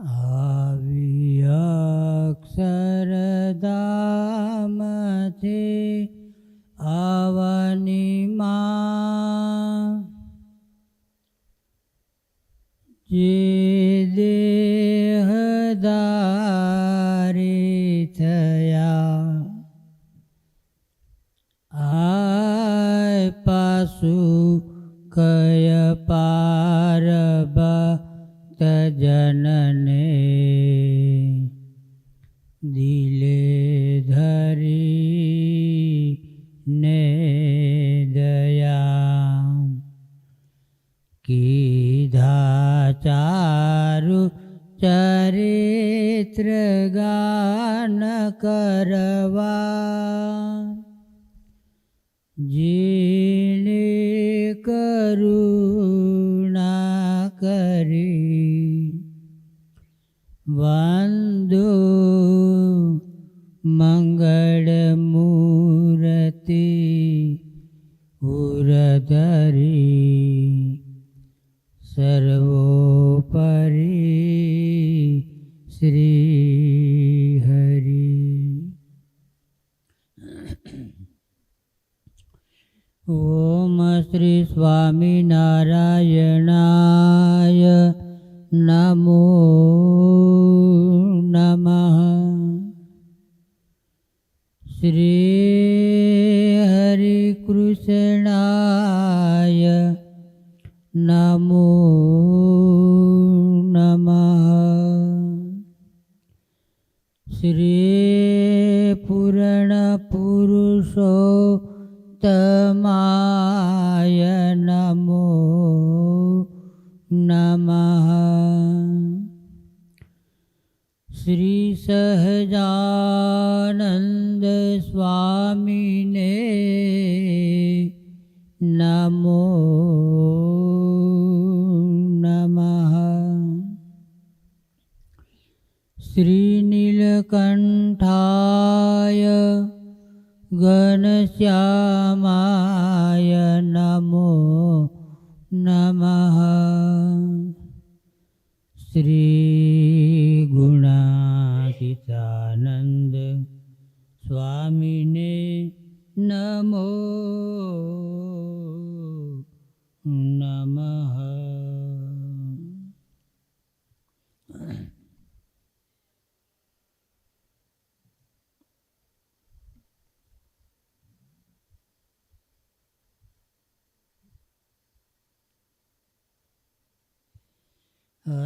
આવી ચારુ ચરિત્ર ગાન કરવા. જીને કરુણા કરી વંદો મંગળ મૂર્તિ ઉરધરી સર્વોપરી શ્રી હરિ ઓમ શ્રી સ્વામિનારાયણાય નમો નમઃ શ્રી શ્રીનીલકંઠાય ઘનશ્યામાય નમો નમઃ શ્રી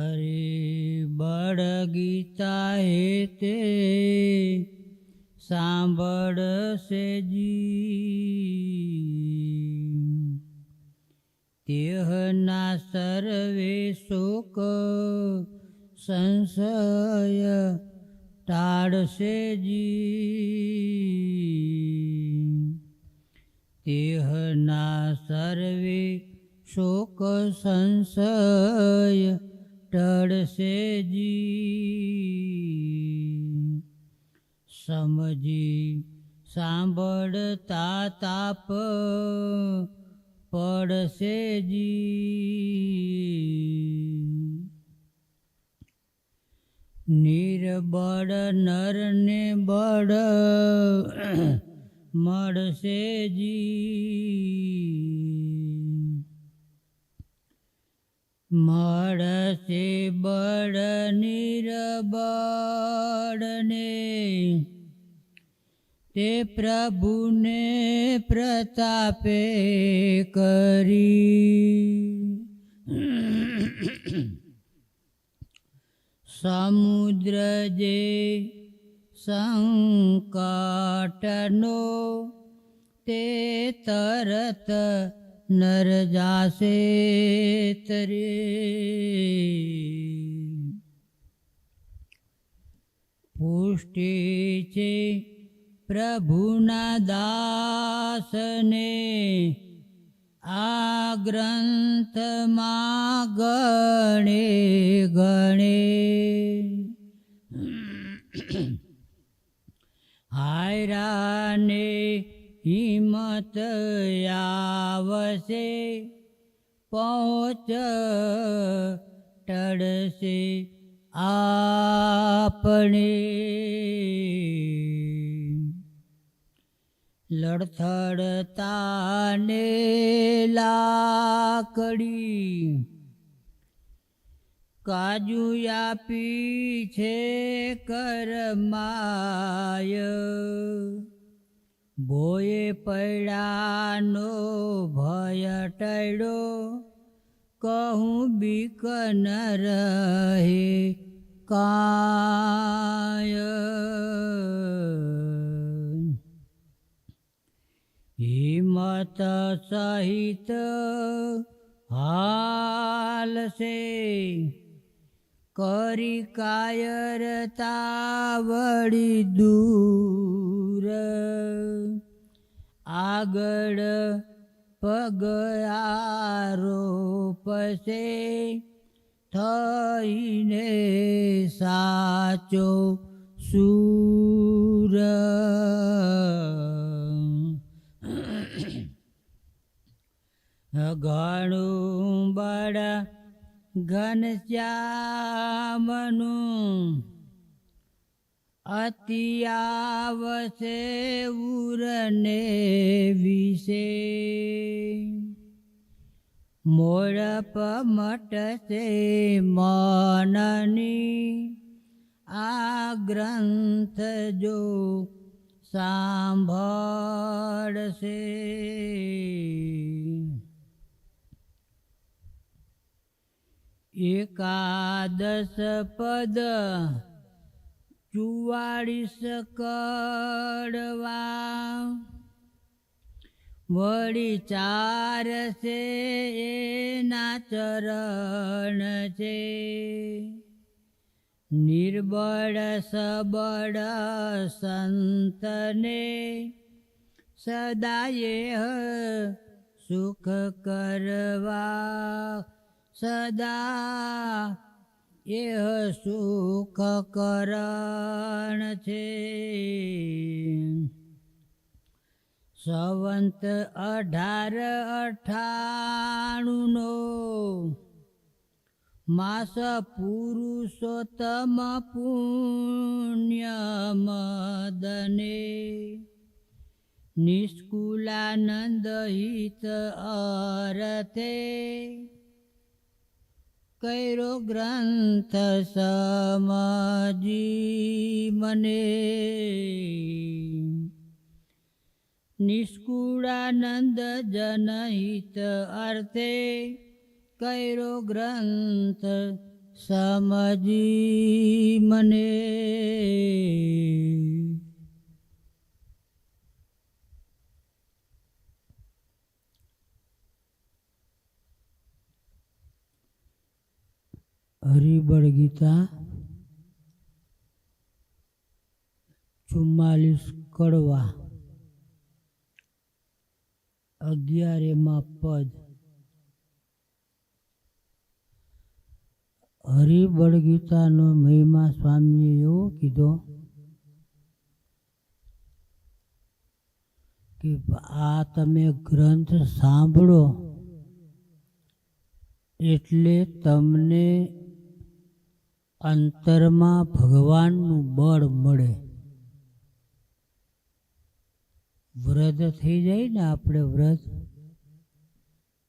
હરે બળ ગીતા હે તે સાંભળશે જી. તેહના સર્વે શોક સંશય ટાળશે જી. તેહના સર્વે શોક સંશય ટળશે જી. સમજી સાંભળતા તાપ પડશે જી. નિર્બળ નરને બળ મળશે જી. મળશે બળ નિર્બળને. તે પ્રભુને પ્રતાપે કરી. સમુદ્ર જે સંકટનો તે તરત નર જાશે તરે પુષ્ટિ છે પ્રભુના દાસને આ ગ્રંથમાં ગણે ગણે હાયરાને હિંમત આવશે પહોંચ ટળશે આપણે. લડથડતાને લાકડી કાજુ આપી છે કરમાય. ભોએ પૈડાનો ભય ટળ્યો. કહું બીક ન રહે કાય. હિંમત સહિત હાલશે. કરી કાયરતા વળી દૂર. આગળ પગ પસે થઈને સાચો સૂર. ઘણું બળ ઘનશ્યામનું અતિ આવશે ઉરને વિશે. મોડપ મટશે મનની આ ગ્રંથ જો સાંભળશે. એકાદશ પદ ચુવાળીસ કડવા. વળી ચાર છે એના ચરણ છે. નિર્બળ સબળ સંતને સદાય સુખ કરવા. સદા એ સુખ કરણ છે સવંત અઢાર અઠાણુંનો માસ પુરુષોત્તમ પુણ્ય મદને નિષ્કુલાનંદ હિત અરથે કૈરો ગ્રંથ સમજી મને. નિષ્કુળાનંદ જનહિત અર્થે કૈરો ગ્રંથ સમજી મને. હરિબળ ગીતા ચુમ્માલીસ કડવા અગિયારેમાં પદ. હરિબળ ગીતાનો મહિમા સ્વામીએ એવો કીધો કે આ તમે ગ્રંથ સાંભળો એટલે તમને અંતરમાં ભગવાનનું બળ મળે. વ્રત થઈ જાય ને આપણે વ્રત,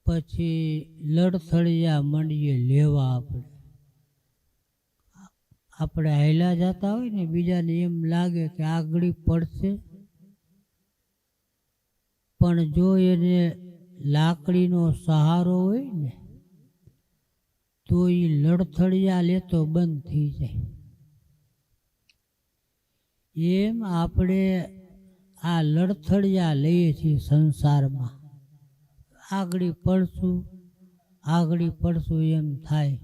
પછી લડથળિયા મંડીએ લેવા આપણે. આપણે હાયલા જતા હોય ને બીજાને એમ લાગે કે આગળી પડશે. પણ જો એને લાકડીનો સહારો હોય ને તો એ લડથડિયા લેતો બંધ થઈ જાય. એમ આપણે આ લડથડિયા લઈએ છીએ સંસારમાં. આગળી પડશું આગળી પડશું એમ થાય.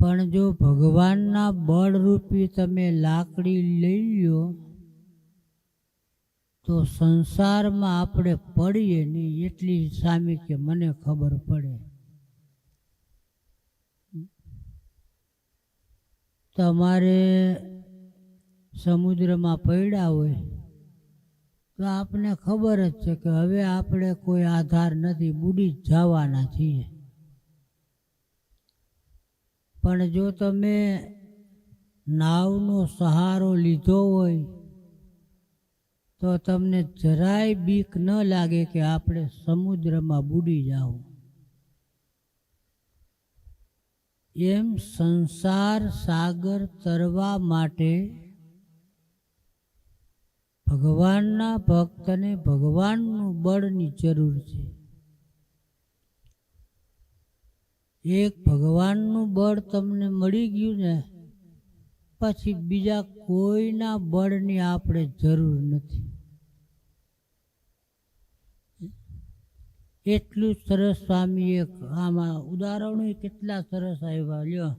પણ જો ભગવાનના બળરૂપી તમે લાકડી લઈ લો તો સંસારમાં આપણે પડીએ નહીં એટલી સામી કે મને ખબર પડે. તમારે સમુદ્રમાં પડ્યા હોય, તો આપને ખબર જ છે કે હવે આપણે કોઈ આધાર નથી બુડી જ જવાના છીએ. પણ જો તમે નાવનો સહારો લીધો હોય, તો તમને જરાય બીક ન લાગે કે આપણે સમુદ્રમાં બુડી જાવ એમ સંસાર સાગર તરવા માટે ભગવાનના ભક્તને ભગવાનનું બળની જરૂર છે. એક ભગવાનનું બળ તમને મળી ગયું ને, પછી બીજા કોઈના બળની આપણે જરૂર નથી. એટલું સરસ સ્વામી એક આમાં ઉદાહરણો કેટલા સરસ આવ્યા, લ્યો.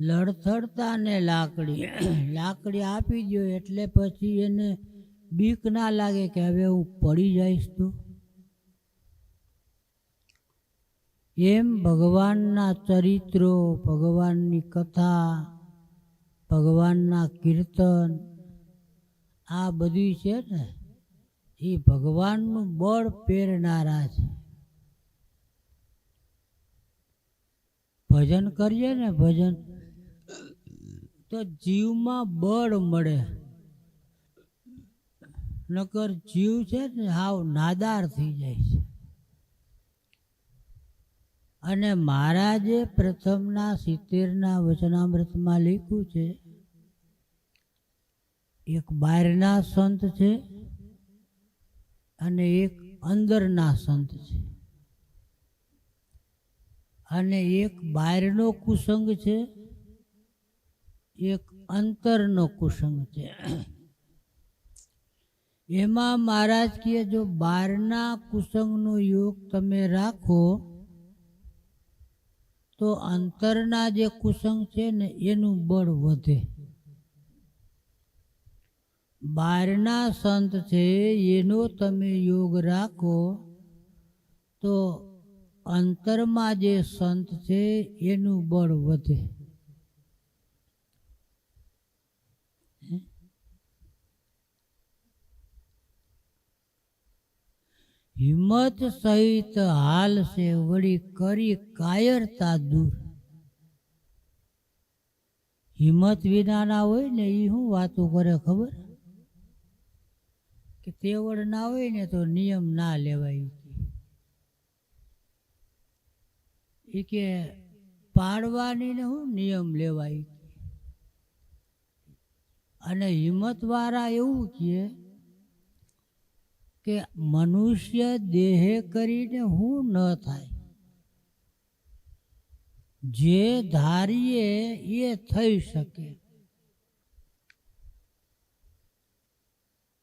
લડથડતા ને લાકડી. લાકડી આપી દો એટલે પછી એને બીક ના લાગે કે હવે હું પડી જઈશ તો. એમ ભગવાનના ચરિત્રો, ભગવાનની કથા, ભગવાનના કીર્તન, આ બધું છે ને? એ ભગવાનનું બળ પહેરનારા છે. ભજન કરીએ ને ભજન, તો જીવમાં બળ મળે. નકર જીવ છે ને હાવ નાદાર થઈ જાય છે. અને મહારાજે પ્રથમના સિત્તેરના વચનામૃતમાં લખ્યું છે, એક બહારના સંત છે અને એક અંદરના સંત છે. અને એક બહારનો કુસંગ છે, એક અંતરનો કુસંગ છે. એમાં મહારાજ કહે, જો બહારના કુસંગનો યોગ તમે રાખો, તો અંતરના જે કુસંગ છે ને, એનું બળ વધે. બહારના સંત છે, એનો તમે યોગ રાખો, તો અંતરમાં જે સંત છે, એનું બળ વધે. હિંમત સહિત હાલ છે, વળી કરી કાયરતા દૂર. હિંમત વિનાના હોય ને એ શું વાતો કરે ખબર? કે તેવડ ના હોય ને તો નિયમ ના લેવાય એ કે. પાડવાની ને હું નિયમ લેવાય અને હિંમત વાળા એવું કહે કે મનુષ્ય દેહે કરીને હું ન થાય. જે ધારીએ એ થઈ શકે.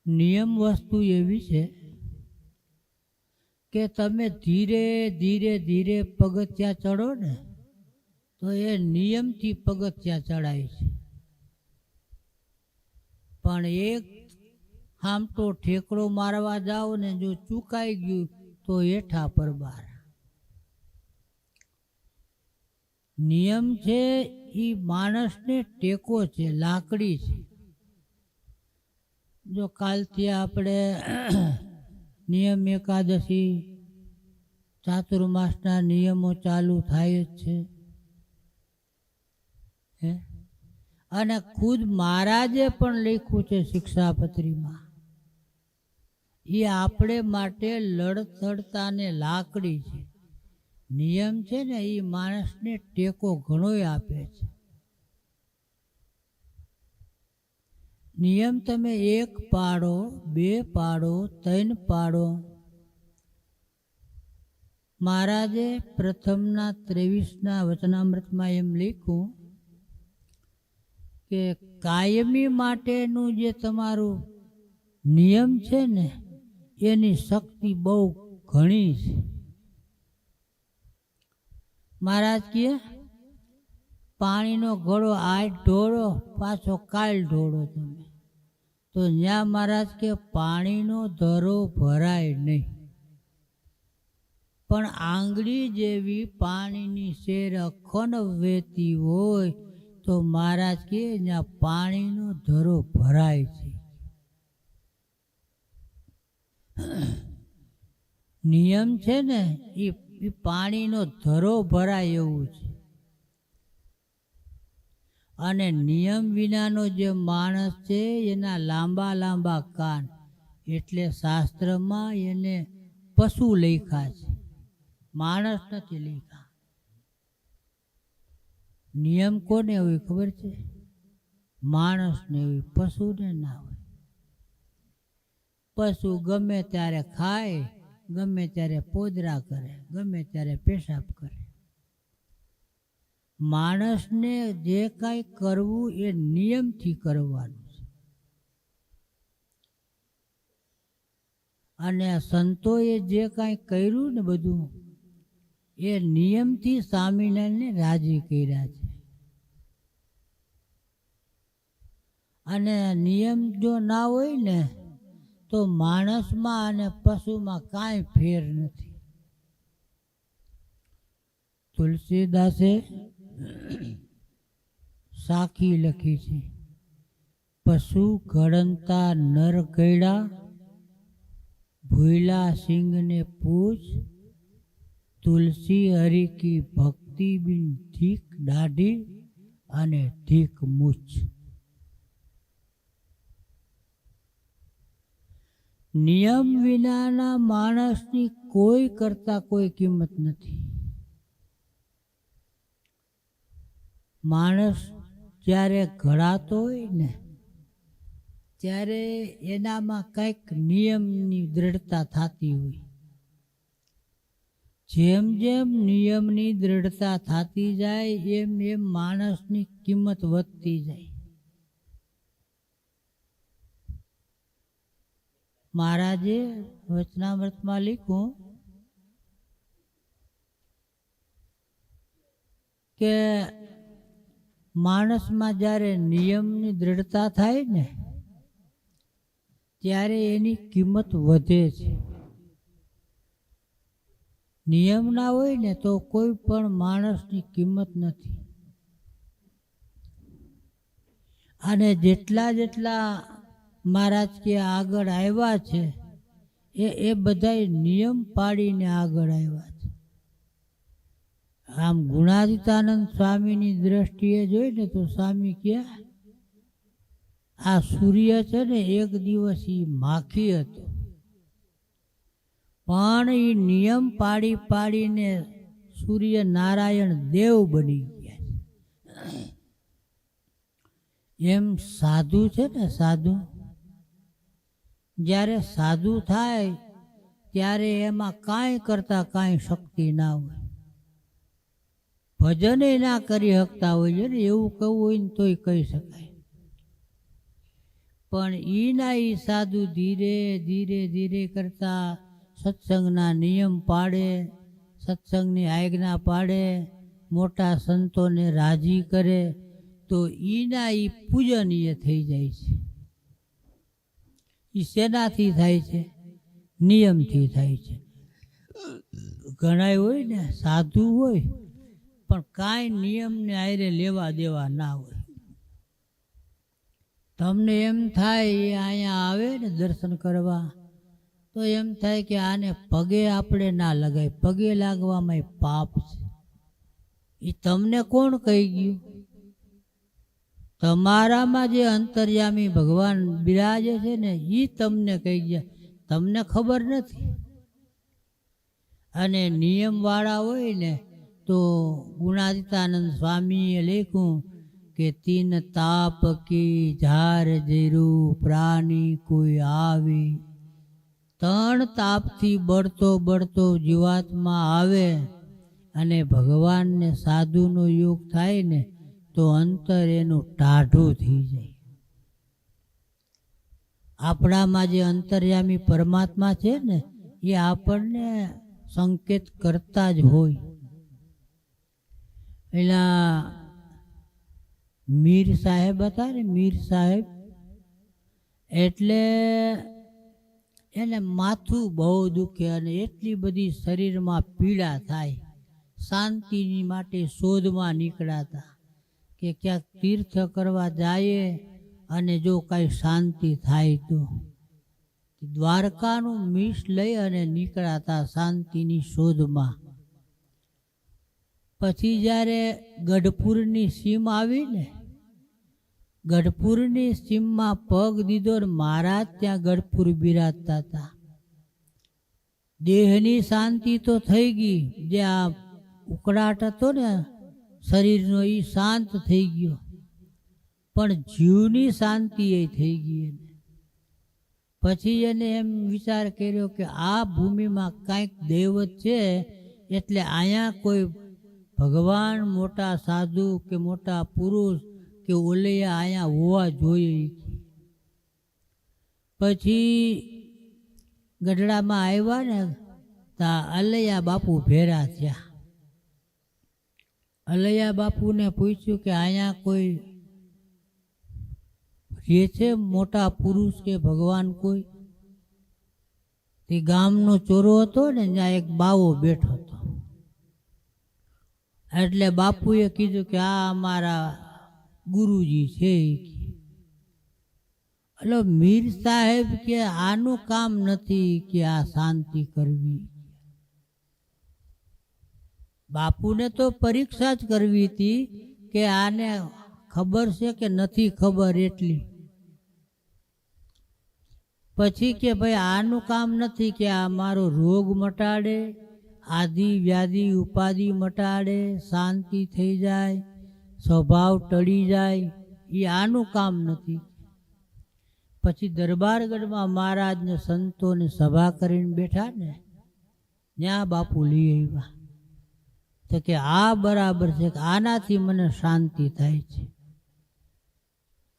નિયમ વસ્તુ એવી છે કે તમે ધીરે ધીરે ધીરે પગથિયા ચડો ને, તો એ નિયમથી પગથિયા ચડાય છે. પણ એક આમ તો ઠેકડો મારવા જાઓ ને, જો ચૂકાઈ ગયું, તો હેઠા પર બાર. નિયમ છે એ માણસને ટેકો છે, લાકડી છે. જો કાલથી આપણે નિયમ એકાદશી ચાતુર્માસના નિયમો ચાલુ થાય જ છે. હે? અને ખુદ મહારાજે પણ લખ્યું છે શિક્ષાપત્રીમાં, એ આપણે માટે લડતડતાને લાકડી છે. નિયમ છે ને એ માણસને ટેકો ઘણોય આપે છે. નિયમ તમે એક પાડો, બે પાડો, ત્રણ પાડો. મહારાજે પ્રથમના ત્રેવીસના વચનામૃતમાં એમ લખ્યું કે કાયમી માટેનું જે તમારું નિયમ છે ને, એની શક્તિ બહુ ઘણી છે. મહારાજ કહે, પાણીનો ઘડો આ ઢોળો, પાછો કાલ ઢોળો તમે. તો ત્યાં મહારાજ કે પાણીનો ધરો ભરાય નહીં. પણ આંગળી જેવી પાણીની શેર અખંડ વહેતી હોય તો મહારાજ કે ત્યાં પાણીનો ધરો ભરાય છે. નિયમ છે ને એ પાણીનો ધરો ભરાય એવું છે. અને નિયમ વિનાનો જે માણસ છે, એના લાંબા લાંબા કાન. એટલે શાસ્ત્રમાં એને પશુ લખ્યા છે. માણસ નથી લખ્યા. નિયમ કોને હોય ખબર છે? માણસને હોય, પશુને ના હોય. પશુ ગમે ત્યારે ખાય, ગમે ત્યારે પોદરા કરે, ગમે ત્યારે પેશાબ કરે. માણસને જે કાંઈ કરવું એ નિયમથી કરવાનું છે. અને સંતોએ જે કાંઈ કર્યું ને બધું, એ નિયમથી સ્વામિનારાયણને રાજી કર્યા છે. અને નિયમ જો ના હોય ને, તો માણસમાં અને પશુમાં કાંઈ ફેર નથી. તુલસીદાસે સાખી લખી છે. પશુ ઘડંતા નર ગયડા ભૂલા સિંહને પૂછ તુલસી હરિ કી ભક્તિ બિન ધીક દાઢી અને ધીક મૂછ. નિયમ વિનાના માણસની કોઈ કરતા કોઈ કિંમત નથી. માણસ જ્યારે ઘડાતો હોય ને, ત્યારે એનામાં કંઈક નિયમની દ્રઢતા થતી હોય. જેમ જેમ નિયમની દ્રઢતા થતી જાય, એમ એમ માણસની કિંમત વધતી જાય. મહારાજે વચનામૃતમાં લીખું કે માણસમાં જ્યારે નિયમની દ્રઢતા થાય ને, ત્યારે એની કિંમત વધે છે. નિયમ ના હોય ને તો કોઈ પણ માણસની કિંમત નથી. અને જેટલા જેટલા મહારાજ કે આગળ આવ્યા છે, એ એ બધાય નિયમ પાડીને આગળ આવ્યા આમ ગુણાદિતાનંદ સ્વામીની દ્રષ્ટિએ જોઈ ને તો સ્વામી કે આ સૂર્ય છે ને એક દિવસ એ માખી હતો. પણ એ નિયમ પાડી પાડીને સૂર્ય નારાયણ દેવ બની ગયા એમ સાધુ છે ને સાધુ, જ્યારે સાધુ થાય, ત્યારે એમાં કાંઈ કરતા કાંઈ શક્તિ ના હોય. ભજન ના કરી શકતા હોય છે ને, એવું કહું હોય ને તોય કહી શકાય. પણ ઈ ના ઈ સાધુ ધીરે ધીરે ધીરે કરતા સત્સંગના નિયમ પાડે, સત્સંગની આજ્ઞા પાડે, મોટા સંતોને રાજી કરે, તો ઈના ઈ પૂજનીય થઈ જાય છે. એ શેનાથી થાય છે, નિયમથી થાય છે. ઘણા હોય ને, સાધુ હોય પણ કાંઈ નિયમને આયરે લેવા દેવા ના હોય. તમને એમ થાય એ અહીંયા આવે ને દર્શન કરવા, તો એમ થાય કે આને પગે આપણે ના લગાય. પગે લાગવામાં પાપ છે. એ તમને કોણ કહી ગયું? તમારામાં જે અંતર્યામી ભગવાન બિરાજે છે ને એ તમને કહી ગયા. તમને ખબર નથી. અને નિયમવાળા હોય ને તો ગુણાદિતાનંદ સ્વામીએ લખ્યું કે, તીન તાપ કી ઝાર જીરું પ્રાણી કોઈ આવી. ત્રણ તાપથી બળતો બળતો જીવાત્મા આવે અને ભગવાનને સાધુનો યોગ થાય ને, તો અંતર એનું ટાઢું થઈ જાય. આપણામાં જે અંતર્યામી પરમાત્મા છે ને, એ આપણને સંકેત કરતા જ હોય. પેલા મીર સાહેબ હતા ને, મીર સાહેબ. એટલે એને માથું બહુ દુખે અને એટલી બધી શરીરમાં પીડા થાય, શાંતિની માટે શોધમાં નીકળાતા કે ક્યાંક તીર્થ કરવા જાઈએ અને જો કાંઈ શાંતિ થાય તો. દ્વારકાનું મીસ લઈ અને નીકળાતા શાંતિની શોધમાં. પછી જ્યારે ગઢપુરની સીમ આવી ને ગઢપુરની સીમમાં પગ દીધો ને મહારાજ ત્યાં ગઢપુર બિરાજતા હતા. દેહની શાંતિ તો થઈ ગઈ, જે આ ઉકળાટ હતો ને, શરીરનો એ શાંત થઈ ગયો. પણ જીવની શાંતિ એ થઈ ગઈ એને. પછી એને એમ વિચાર કર્યો કે આ ભૂમિમાં કાંઈક દૈવત છે, એટલે અહીંયા કોઈ ભગવાન મોટા સાધુ કે મોટા પુરુષ કે ઓલૈયા અહીંયા હોવા જોઈએ. પછી ગઢડામાં આવ્યા ને, તા અલૈયા બાપુ ભેરા થયા. અલૈયા બાપુને પૂછ્યું કે અહીંયા કોઈ રહે છે મોટા પુરુષ કે ભગવાન કોઈ? તે ગામનો ચોરો હતો ને, ત્યાં એક બાવો બેઠો હતો. એટલે બાપુએ કીધું કે આ અમારા ગુરુજી છે એટલે મીર સાહેબ કે આનું કામ નથી કે આ શાંતિ કરવી. બાપુને તો પરીક્ષા જ કરવી હતી કે આને ખબર છે કે નથી ખબર એટલી. પછી કે ભાઈ આનું કામ નથી કે આ મારો રોગ મટાડે. આદિ, વ્યાધિ, ઉપાધિ મટાડે, શાંતિ થઈ જાય, સ્વભાવ ટળી જાય, એ આનું કામ નથી. પછી દરબારગઢમાં મહારાજને સંતોને સભા કરીને બેઠા ને, ત્યાં બાપુ લઈ આવ્યા. તો કે આ બરાબર છે કે આનાથી મને શાંતિ થાય છે.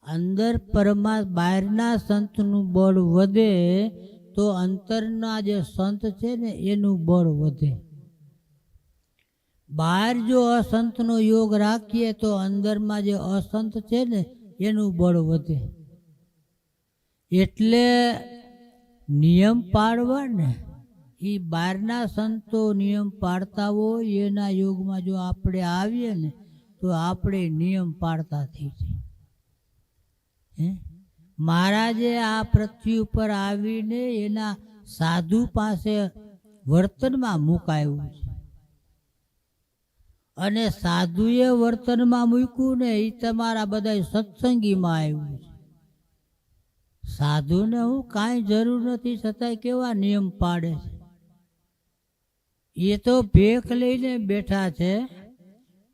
અંદર પરમા બહારના સંતનું બળ વધે તો અંતરના જે સંત છે ને, એનું બળ વધે. બહાર જો અસંતનો યોગ રાખીએ તો અંદરમાં જે અસંત છે ને, એનું બળ વધે. એટલે નિયમ પાડવા ને, એ બહારના સંતો નિયમ પાડતા હોય, એના યોગમાં જો આપણે આવીએ ને, તો આપણે નિયમ પાડતા થઈ જાય. હે? મહારાજે આ પૃથ્વી ઉપર આવીને એના સાધુ પાસે વર્તનમાં મુકાયું છે. અને સાધુએ વર્તનમાં મૂક્યું ને એ તમારા બધા સત્સંગીમાં આવ્યું છે. સાધુને હું કાંઈ જરૂર નથી, છતાંય કેવા નિયમ પાડે છે. એ તો ભેખ લઈને બેઠા છે,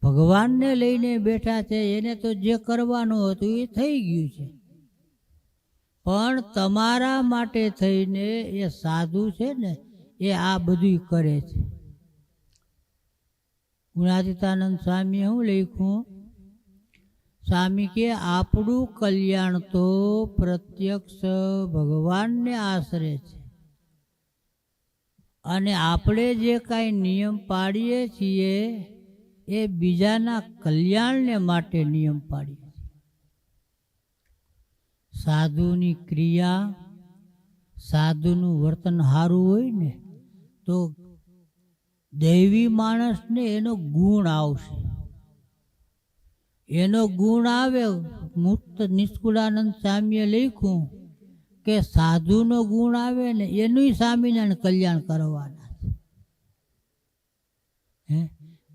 ભગવાનને લઈને બેઠા છે, એને તો જે કરવાનું હતું એ થઈ ગયું છે. પણ તમારા માટે થઈને એ સાધુ છે ને, એ આ બધું કરે છે. ગુણાતીતાનંદ સ્વામી હું લખ્યું? સ્વામી કે, આપણું કલ્યાણ તો પ્રત્યક્ષ ભગવાનને આશરે છે. અને આપણે જે કાંઈ નિયમ પાડીએ છીએ, એ બીજાના કલ્યાણને માટે નિયમ પાડીએ. સાધુની ક્રિયા, સાધુનું વર્તન સારું હોય ને, તો દૈવી માણસને એનો ગુણ આવશે. એનો ગુણ આવે, મુક્ત નિષ્કુળાનંદ સ્વામીએ લખ્યું કે સાધુનો ગુણ આવે ને એનું સ્વામિનારાયણ કલ્યાણ કરવાના છે. હે?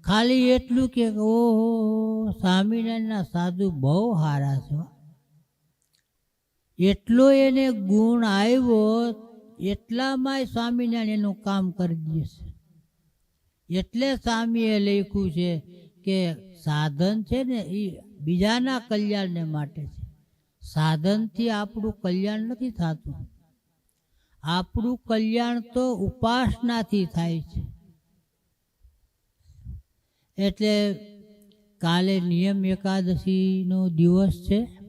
ખાલી એટલું કે, ઓહો, સ્વામિનારાયણના સાધુ બહુ સારા છે. એટલો એને ગુણ આવ્યો, એટલામાંય સ્વામિનારાયણ એનું કામ કરી દેશે એટલે સ્વામીએ લખ્યું છે કે સાધન છે ને એ બીજાના કલ્યાણને માટે છે. સાધનથી આપણું કલ્યાણ નથી થતું. આપણું કલ્યાણ તો ઉપાસનાથી થાય છે. એટલે કાલે નિયમ એકાદશીનો દિવસ છે.